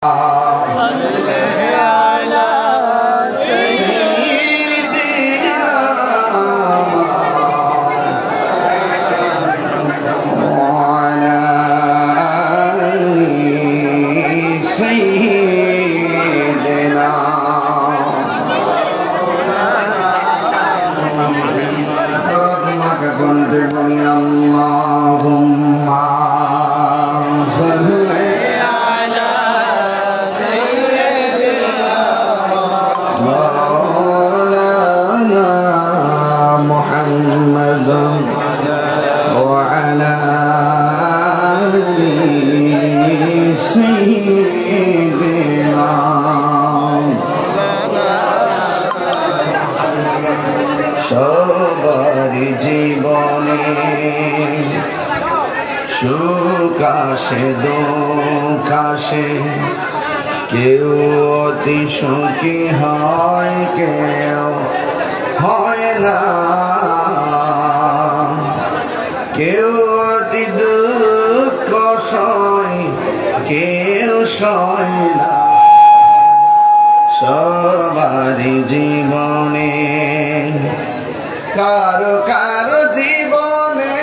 Ah. Uh... সবার জীবনে সুখ আসে দুঃখ আসে। কেউ অতি সুখী হয় কেউ হয় না। কেউ সয় না সবারই জীবনে, কারও কারও জীবনে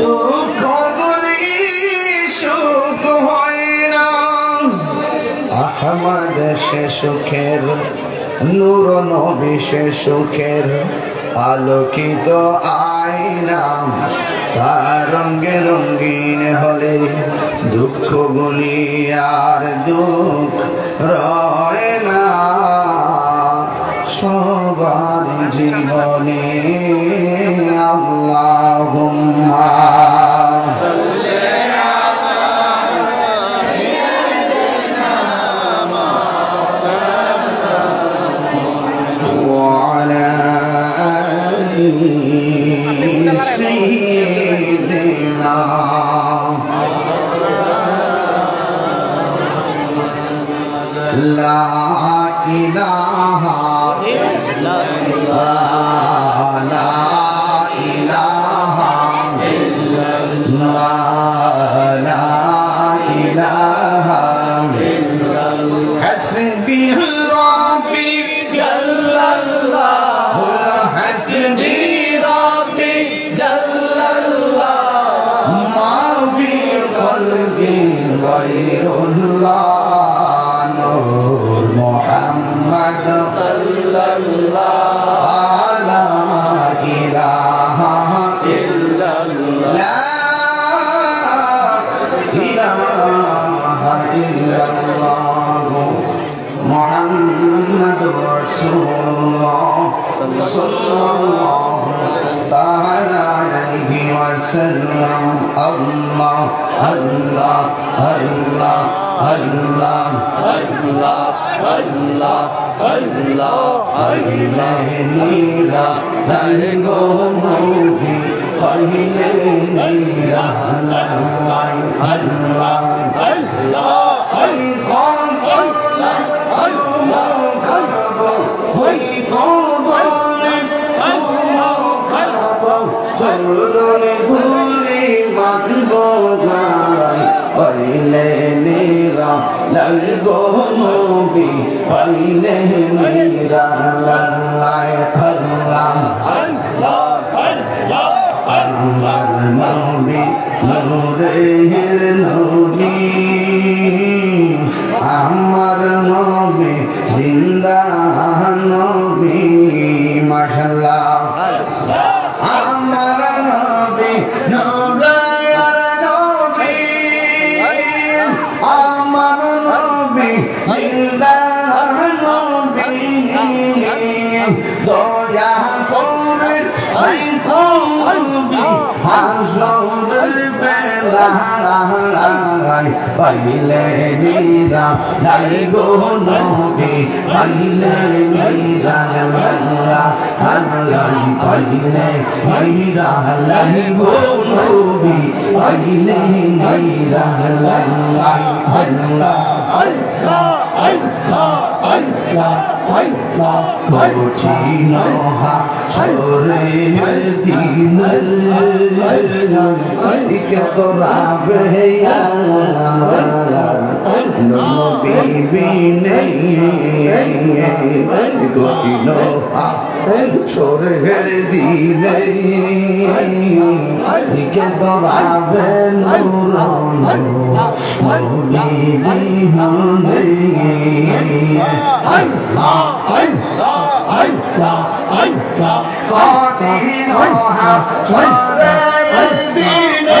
দুঃখ গুলি সুখ হয় না। আহমদ সে সুখের, নূর নবী সে সুখের, আলোকিত আয়না, তার রঙ্গে রঙ্গিন হলে দুঃখ গুলি আর দুঃখ রয় না। সবার জীবনে আল্লাহ পড়লে নীরা তাই গো মৌরি পড়লে নীরা আল্লাহ আল্লাহ আল্লাহ লালগো নবী পাইলে মীরা লালাই আল্লাহ আল্লাহ আল্লাহ আল্লাহ নবী পাইলে মেরা নাই গো নবী পাইলে মেরা লঙ্গা হালাই কঠিন হাসরে দিন কত রাবে বিবিনে সরে দিলে দিকে দরাবে কঠিন সরে দিলে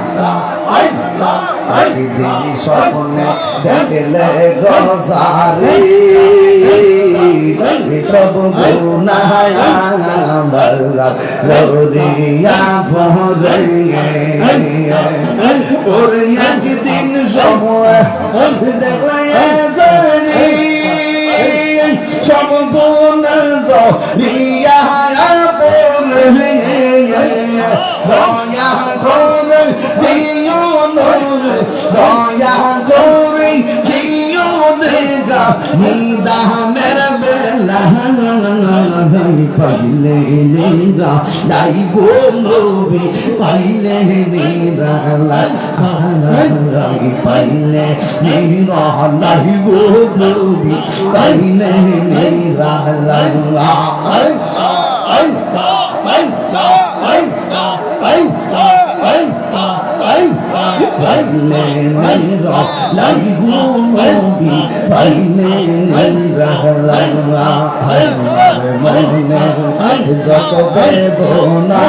দিদি স্বপ্নে দেখলে গজারে। সব গুনায় জরিয়া ভরে। ওর একদিন সময় দেখলে সব গুণ জরিয়া। দয়া করে দিও নূর দয়া করে দিও দেখা নিদামের বেলা পাইলে নেরা লাই গো নবী পাইলে নেরা লাই পাইলে নেরা লাই গো নবী পাইলে নেরা লাই পাইলে নেরা লাই যত বেদনা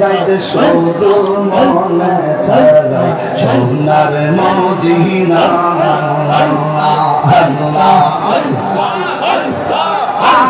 যাইতে শুধু মনে চালাই সোনার মদিনা আল্লাহ আল্লাহ আমার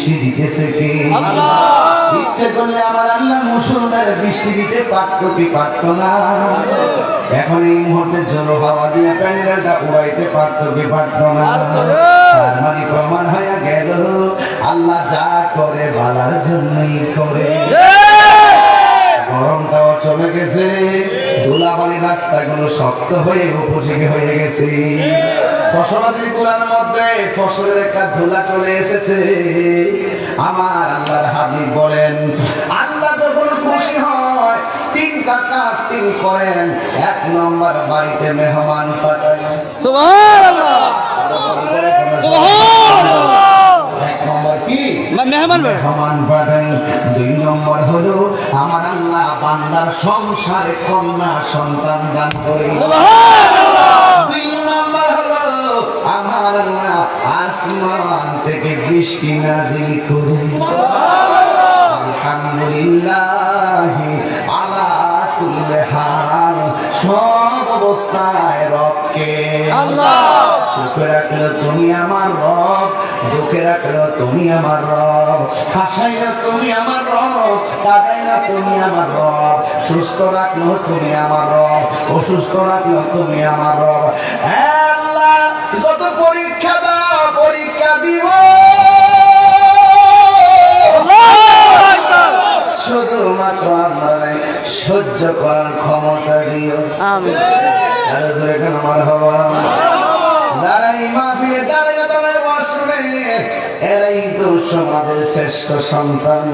বৃষ্টি দিতেছে কে? ইচ্ছে করলে আমার আল্লাহ মুসলমান বৃষ্টি দিতে পারতো কি পারতো না। এখন এই মুহূর্তে জল হাওয়া দিয়ে প্যান্ডেলটা উড়াইতে পারতো কি পারতো না। তার মানে প্রমাণ হয়ে গেল আল্লাহ যা করে ভালার জন্যই করে। গরমটাও চলে গেছে ধুলাবালি রাস্তাগুলো শক্ত হয়ে উপযোগী হয়ে গেছে। ফসলাদি গুলার মধ্যে ফসলের একটা ধুলা চলে এসেছে। আমার আল্লাহর হাবিব বলেন আল্লাহ যখন খুশি হয় তিনটা কাজ তিনি করেন। এক নম্বর বাড়িতে মেহমান পাঠায়। এক নম্বর কি? মেহমান মেহমান পাঠাই দুই নম্বর হলো আমার আল্লাহ বান্দার সংসারে কন্যা সন্তান দান করে দুই নম্বর হলো আমার আল্লাহ আসমান থেকে বৃষ্টি নাজিল করে আলহামদুলিল্লাহ তুমি আমার রব, দুঃখে রাখল তুমি আমার রব, হাসাইলো তুমি আমার রব কাদাইলো তুমি আমার রব, সুস্থ রাখল তুমি আমার রব, অসুস্থ রাখল তুমি আমার রব। আল্লাহ, যত পরীক্ষা দিব। শুধুমাত্র আমরা সহ্য করার ক্ষমতা দিও। আমার হওয়া দাঁড়াই মাহফিলে দাঁড়িয়ে এরাই তো সমাজের শ্রেষ্ঠ সন্তান।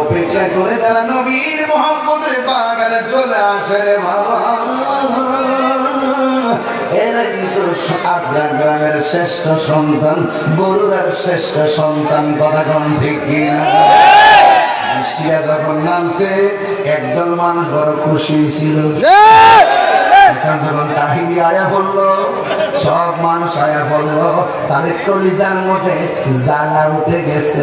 অপেক্ষা করে যারা নবীর মোহাম্মদের বাগানে চলে আসে রে বাবা। গ্রামের শ্রেষ্ঠ সন্তান বরুড়ার শ্রেষ্ঠ সন্তান, কথা কোন ঠিক কিনা? যখন নামছে, একদল মানুষ বড় খুশি ছিল। যখন কাহিনী আয়া বলল সব মানুষ আয়া বলল তাদের কলিজার মধ্যে জ্বালা উঠে গেছে।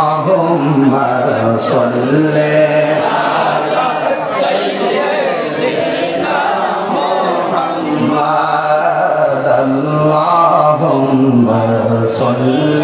اللهم صل سيدنا محمد اللهم صل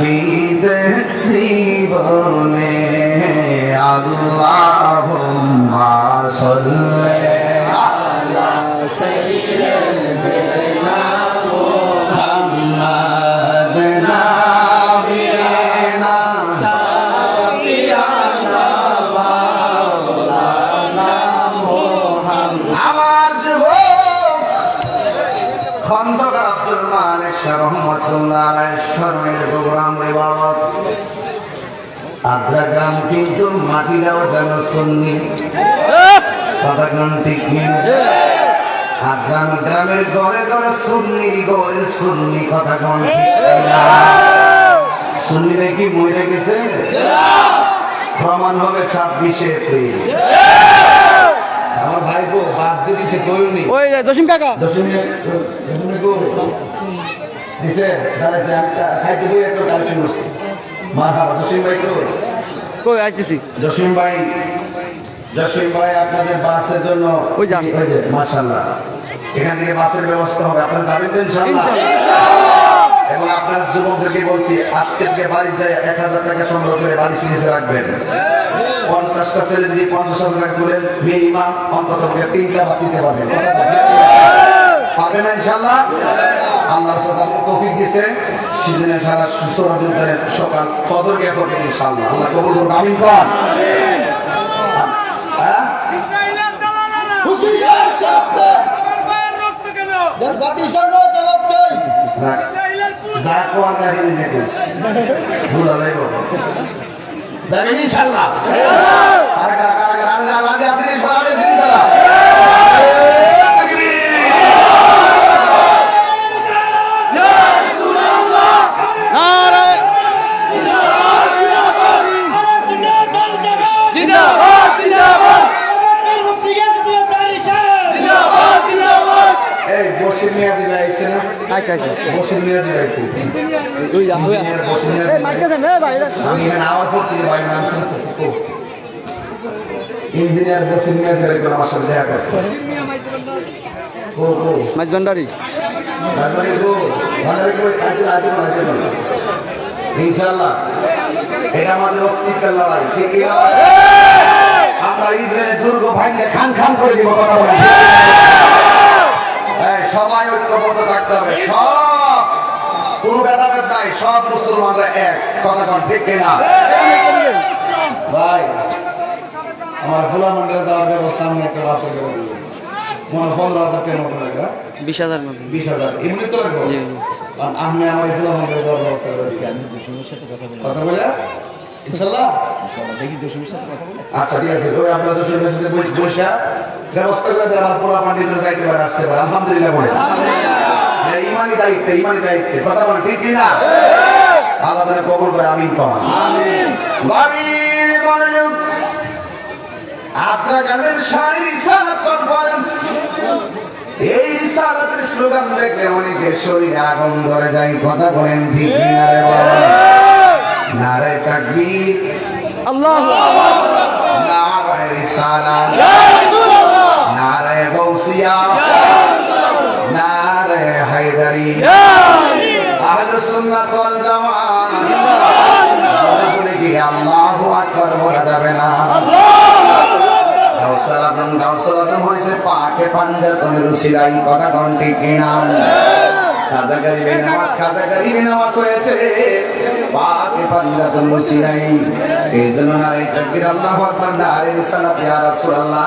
খিদে জীবনে আল্লাহ সাল্লি শুননি কথা কোন ঠিক আর গ্রাম গ্রামের ঘরে ঘরে সুন্নি ঘরে সুন্নি কথা কোন ঠিক না। সুন্নি নাকি মরে গেছে? প্রমাণ হবে ছাব্বিশে এপ্রিল। আমার ভাই গো বাদ যে দিছে কইনি ওই দশম কাকা। দশমী দশমী গো দিছে দাঁড়াইছে একটা খাইতে বই একটা দাঁড়িয়ে বসছে মা হাবা ভাই গো কই আইতেছি? জসিম ভাই জসিম ভাই আপনাদের বাসের জন্য ওই যে এখান থেকে বাসের ব্যবস্থা হবে। আপনারা যাবেন তো এবং আপনার যুবকদেরকে বলছি আজকে থেকে বাড়ি যায় এক হাজার টাকা সংগ্রহ করে বাড়ি ফিনিশে রাখবেন। পঞ্চাশটা ছেলে যদি পঞ্চাশ হাজার টাকা তুলেন মিনিমাম অন্তত পক্ষে তিনটা বাস দিতে পারবেন না আল্লাহ সাথে আপনি তৌফিক দিছে। সেদিন সকাল ফজর গিয়ে আল্লাহ কবুল করুন আমিন কর হ্যাঁ রাখ। যা কোয়া কাহিনী দেখিস ভুলা যাইব যাবেন ইনশাল্লাহ আর কারা কারা কারা রাজা রাজা আসিস বাড়ালে ফিরে যারা জিন্দাবাদ জিন্দাবাদ এই বসির মিয়া দিবে আইছে না আচ্ছা আচ্ছা বসির মিয়া দিবে একটু তুই যা তুই এই মাইকে দেন রে ভাই আমি এখানে আওয়াজ করতে ভাই নাম শুনতেছি তো ইঞ্জিনিয়ার বসির মিয়া দিবে একটু আমার সাথে দেখা করতে ও ও। মাইজ ভান্ডারি। তারপরে গো ভান্ডারে কই কাজে লাগে না ইনশাআল্লাহ। এটা আমাদের অস্তিত্বের লড়াই ঠিক কি আমরা ইসরায়েলের দুর্গ ভাঙ্গে খান খান করে দিব কথা বলি সবাই ঐক্যবদ্ধ থাকতে হবে। সব কোনো ভেদাভেদ নাই সব মুসলমানরা এক। কথা কন ঠিক কিনা? ভাই আমার ফুলা মন্দিরে যাওয়ার ব্যবস্থা আমি একটা বাসে করে দিব মনে পনেরো হাজার টাকার মতো লাগবে? বিশ হাজার মতো। বিশ হাজার এমনি তো লাগবে। আপনি আমার এগুলো মন্দিরে যাওয়ার ব্যবস্থা করে কথা বলে ইনশাল্লাহ দেখি জসিমের সাথে কথা বলে। আচ্ছা ঠিক আছে ওই আপনার দোষের সাথে বসে ব্যবস্থা করে দেন আমার পোলা পান্ডিত যাইতে পারে আসতে পারে। আলহামদুলিল্লাহ বলে হ্যাঁ, ইমানি দায়িত্ব ইমানি দায়িত্ব। কথা বলেন ঠিক না আল্লাহ তাআলা কবুল করে আমিন পাওয়ান বাড়ির মনোযোগ আপনার গানের শাড়ির ইসালাত কনফারেন্স এই স্লোগান দেখলে অনেকের শরীরে আগুন ধরে যায়। কথা বলেন ঠিক না রে বাবা? নারে তাকবীর। আল্লাহ নারে রিসালাত নারে গৌসিয়া। নারে হায়দারি। আহলে সুন্নাত ওয়াল জামাত। বলে কি আল্লাহু আকবার বলা যাবে না। গাউসাল আজম গাউসাল আজম হয়েছে পাকে পাঞ্জাতনের উসিলাই কথা ঠিক কিনা? খাজা গরিবে নামাজ খাজা গরিবে নামাজ হয়েছে। পাকে পাঞ্জাতন উসিলাই এই জন্য নারে তাকবীর আল্লাহু আকবার নারে সালাত ইয়া রাসূলুল্লাহ।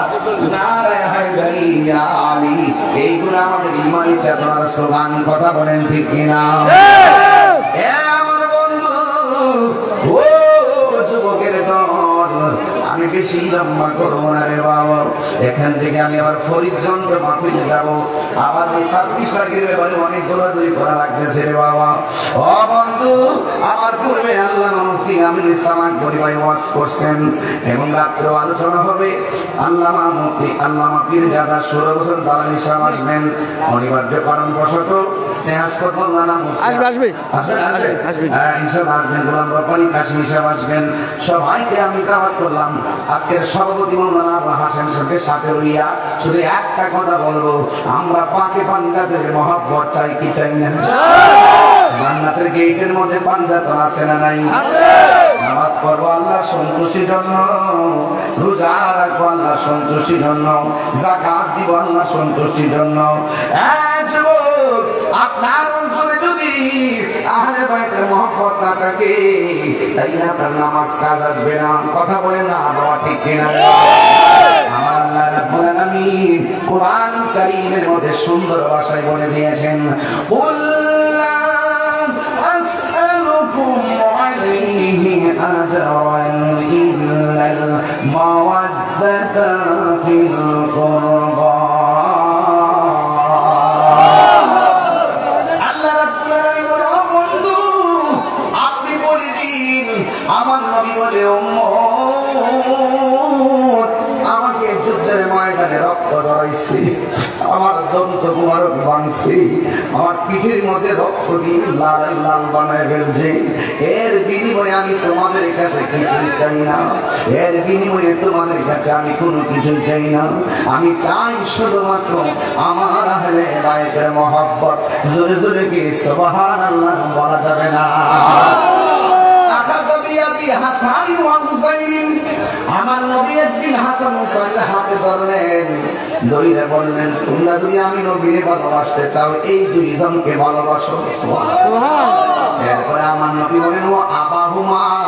নারে হায়দারি ইয়া আলী। এইগুলো আমাদের ইমানি চেতনার স্লোগান কথা বলেন ঠিক কিনা? এ আমার বন্ধু ও বেশি লম্বা করব না রে বাবা। এখান থেকে আমি আবার ফরিদগঞ্জ মাথুরে যাব। আবার ওই ছাব্বিশ তারিখের ব্যাপারে অনেক দৌড়াদৌড়ি করা লাগতেছে রে বাবা। ও বন্ধু, আমার পূর্বে আল্লাহ মুফতি আমির ইসলাম আকবরী ভাই ওয়াজ করছেন। এবং রাত্রে আলোচনা হবে। আল্লাহ মুফতি আল্লাহ পীর জাদা ষোলো বছর দালানি সাহেব আসবেন অনিবার্য কারণ বশত আসবে, আসবে। আসবে। হ্যাঁ, ইনশাআল্লাহ আসবেন গোলাম রব্বানি কাশিম সাহেব আসবেন। সবাইকে আমি দাওয়াত করলাম। আজকের সভাপতি মৌলানা আবুল হাসান সাহেবের সাথে রইয়া শুধু একটা কথা বলব। আমরা পাকে পাঞ্জাতের মহব্বত চাই কি চাই না? জান্নাতের গেটের মধ্যে পাঞ্জাতন আছে না নাই? নামাজ পড়ব আল্লাহর সন্তুষ্টির জন্য। রোজা রাখব আল্লাহর সন্তুষ্টির জন্য। জাকাত দিব আল্লাহর সন্তুষ্টির জন্য। আপনার অন্তরে যদি আহলে বাইতের মহব্বত না থাকে, তাইলে আপনার নামাজ কাজ আসবে না। কথা বলে না, বাবা ঠিক কিনা? কোরআন কারীমের মধ্যে সুন্দর ভাষায় বলে দিয়েছেন, কুল আজরান ইল্লাল আমার দন্ত কুমারক বাংছে আমার পিঠের মধ্যে রক্ত দিয়ে লাল লাল বানায় ফেলছে। এর বিনিময়ে আমি তোমাদের কাছে কিছুই চাই না। এর বিনিময়ে তোমাদের কাছে আমি কোনো কিছু চাই না। আমি চাই শুধুমাত্র আমার আহলে বায়তের মহব্বত। জোরে জোরে কি সুবহান আল্লাহ বলা যাবে না। একদিন হাতে বললেন তোমরা যদি আমি নবীরে ভালোবাসতে চাও এই দুইজনকে ভালোবাসো। এরপরে আমার নবী বলেন ও আবাহুমা।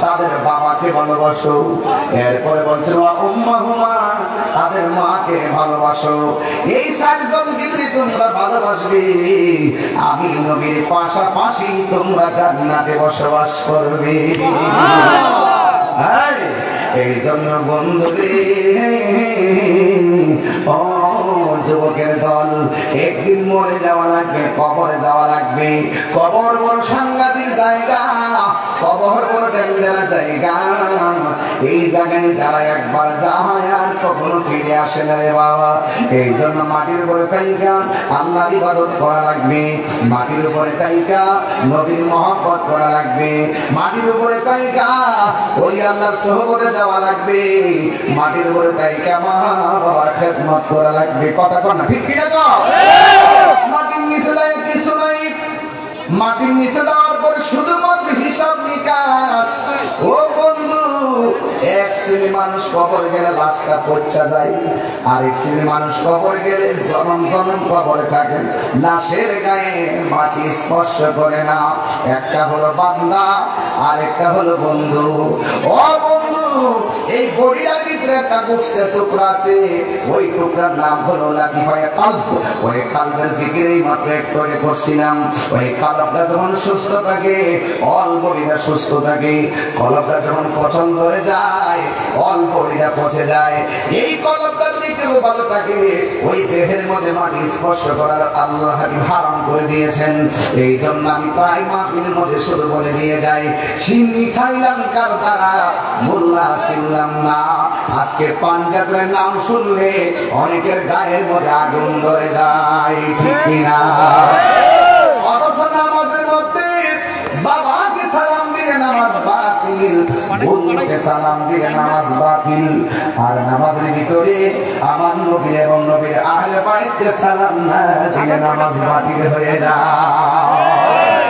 তাদের বাবাকে ভালোবাসো। এরপরে বলছেন ও উম্মাহুমা। তাদের মাকে ভালোবাসো। এই চারজনকে যদি তোমরা ভালোবাসবে। আমি নবীর পাশাপাশি তোমরা জান্নাতে বসবাস করবে। এই জন্য বন্ধুরে ও যুবকের দল। একদিন মরে যাওয়া লাগবে কবরে যাওয়া লাগবে। কবর বড় সাংঘাতিক জায়গা। কবর জায়গা এই জায়গায় যারা একবার যায় আর কখনো ফিরে আসে না রে বাবা। এই জন্য মাটির উপরে তাইকা আল্লাহ ইবাদত করা লাগবে। মাটির উপরে তাইকা নবীর মহব্বত করা লাগবে। মাটির উপরে তাইকা ওই আল্লাহর সহবতে যাওয়া লাগবে। মাটির উপরে তাইকা মা বাবার খেদমত করা লাগবে। কথা না ঠিক কিনা তো? মাটির নিচে যায় কিছু নাই। মাটির নিচে শুধুমাত্র হিসাব ও বন্ধু, এক শ্রেণি মানুষ কবর গেলে লাশটা পচা যায়। আরেক শ্রেণি মানুষ কবর গেলে জনম জনম কবরে থাকে। লাশের গায়ে মাটি স্পর্শ করে না। একটা হলো বান্দা আর একটা হলো বন্ধু। ও বন্ধু এই বডিটার ভিতরে একটা গোষ্ঠের টুকরা আছে। ওই টুকরার নাম হলো লাতিফায়ে কালব। ওই কালবের জিকিরেই মাত্র একটু আগে করছিলাম। ওই কালবটা যখন সুস্থ থাকে, অল বডিটা সুস্থ থাকে। কলবটা যখন পছন্দ ধরে যায়, অল বডিটা পচে যায়। এই কলবটা যদি কেউ ভালো থাকে, ওই দেহের মধ্যে মাটি স্পর্শ করার আল্লাহ হারাম করে দিয়েছেন। এই জন্য আমি প্রায় মাহফিলের মধ্যে শুধু বলে দিয়ে যাই। সিন্নি খাইলাম কার দ্বারা? মোল্লা ছিলাম না। আজকে পাঞ্জাবের নাম শুনলে অনেকের গায়ের মধ্যে আগুন ধরে যায়, ঠিক কিনা? অথচ সালাম দিয়ে নামাজ বাতিল, বন্ধুকে সালাম দিয়ে নামাজ বাতিল। আর নামাজের ভিতরে আমার নবী এবং নবীর আহলে বাইতকে সালাম না দিয়ে নামাজ বাতিল হয়ে যায়।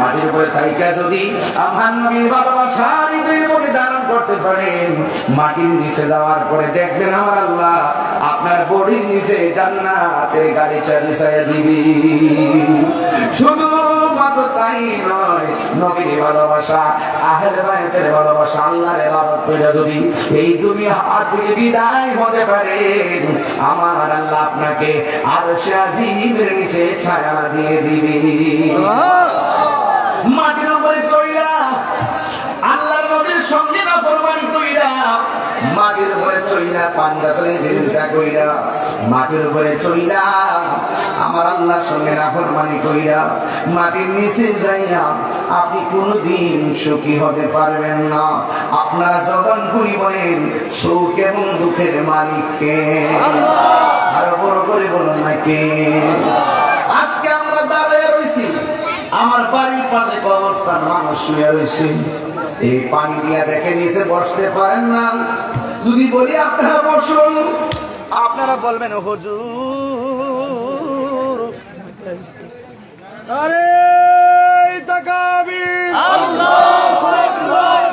মাটির উপরে থাইকা যদি আমার ভালোবাসা হৃদয়ের মধ্যে ধারণ করতে পারেন, মাটির নিচে যাওয়ার পরে দেখবেন আমার আল্লাহ আপনার বডির নিচে জান্নাতের গাড়ি চালি চাই দিবি। শুধু তাই নয়, নবীর আমার আল্লাহ আপনাকে আর সে আজিমের নিচে ছায়া দিয়ে দিবি। মাটির উপরে চইলা আল্লাহ নবীর সঙ্গে না ফরমানি কইরা মাটির উপরে চইলা পান্ডাতলে বিরোধিতা কইরা মাটির উপরে চইলা আমার আল্লাহর সঙ্গে না ফরমানি কইরা মাটির নিচে যাইয়া আপনি কোনদিন সুখী হতে পারবেন না। আপনারা জবান খুলি বলেন, সুখ এবং দুঃখের মালিককে আরও বড় করে বলুন না কে? আমার বাড়ির পাশে কবরস্থান মানুষ শুয়ে রয়েছে। এই পানি দিয়া দেখে নিচে বসতে পারেন না। যদি বলি, আপনারা বসুন। আপনারা বলবেন হুজুর। আরে তাকাবি। আল্লাহু আকবার।